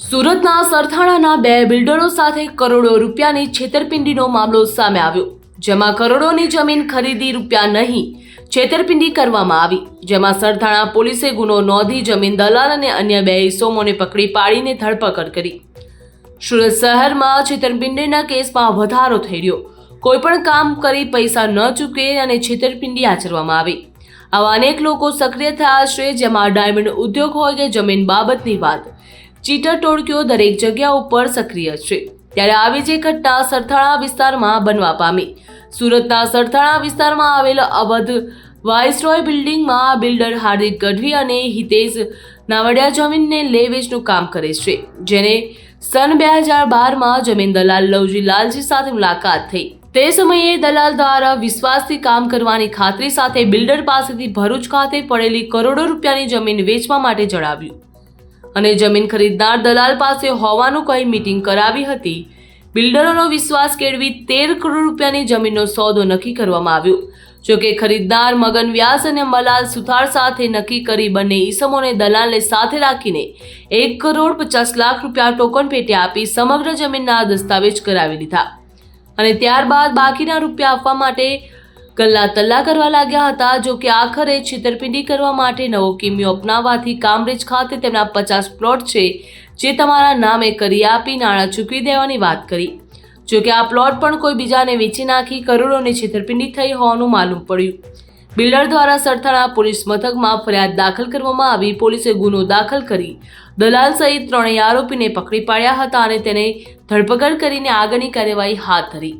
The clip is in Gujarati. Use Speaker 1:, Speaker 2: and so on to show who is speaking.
Speaker 1: સુરતના સરથાણાના બે બિલ્ડરો સાથે કરોડો રૂપિયાની છેતરપિંડીનો મામલો સામે આવ્યો, જેમાં કરોડોની જમીન ખરીદી રૂપિયા નહીં, છેતરપિંડી કરવામાં આવી, જેમાં સરથાણા પોલીસે ગુનો નોંધી જમીન દલાલ અને અન્ય બે ઇસોમોને પકડી પાડીને ધરપકડ કરી. સુરત શહેરમાં છેતરપિંડીના કેસમાં વધારો થઈ રહ્યો કોઈપણ કામ કરી પૈસા ન ચૂકે અને છેતરપિંડી આચરવામાં આવી. આવા અનેક લોકો સક્રિય થયા છે જેમાં ડાયમંડ ઉદ્યોગ હોય કે જમીન બાબતની વાત. ચીટર ટોળકીઓ દરેક જગ્યા ઉપર સક્રિય છે. ત્યારે આવી જે ઘટના સરથાણા વિસ્તારમાં બનવા પામી. સુરતના સરથાણા વિસ્તારમાં આવેલ અવધ વાઇસરોય બિલ્ડિંગમાં બિલ્ડર હાર્દિક ગઢવી અને હિતેશ નાવડિયા જમીનને લે વેચનું કામ કરે છે, જેને સન બે હજાર બારમાં જમીન દલાલ લવજી લાલજી સાથે મુલાકાત થઈ. તે સમયે દલાલ દ્વારા વિશ્વાસથી કામ કરવાની ખાતરી સાથે બિલ્ડર પાસેથી ભરૂચ ખાતે પડેલી કરોડો રૂપિયાની જમીન વેચવા માટે જણાવ્યું. અને જમીન ખરીદનાર દલાલ પાસે હોવાનું કહી મીટિંગ કરાવી હતી. બિલ્ડરોનો વિશ્વાસ કેળવી તેર કરોડ રૂપિયાની જમીનનો સોદો નક્કી કરવામાં આવ્યો. જોકે ખરીદનાર મગન વ્યાસ અને મલાલ સુથાર સાથે નક્કી કરી બંને ઈસમોને દલાલને સાથે રાખીને એક કરોડ પચાસ લાખ રૂપિયા ટોકન પેટે આપી સમગ્ર જમીનના દસ્તાવેજ કરાવી લીધા અને ત્યારબાદ બાકીના રૂપિયા આપવા માટે ગલ્લા તલ્લા કરવા લાગ્યા હતા, જો કે આખરે છેતરપિંડી કરવા માટે નવો કિમિયો અપનાવવાથી કામરેજ ખાતે તેમના પચાસ પ્લોટ છે, જે તમારા નામે કરી આપી નાણાં ચૂકવી દેવાની વાત કરી. જો કે આ પ્લોટ પણ કોઈ બીજાને વેચી નાખી કરોડોની છેતરપિંડી થઈ હોવાનું માલુમ પડ્યું. બિલ્ડર દ્વારા સરથાણા પોલીસ મથકમાં ફરિયાદ દાખલ કરવામાં આવી, પોલીસે ગુનો દાખલ કરી, દલાલ સહિત ત્રણેય આરોપીને પકડી પાડ્યા હતા અને તેને ધરપકડ કરીને આગળની કાર્યવાહી હાથ ધરી.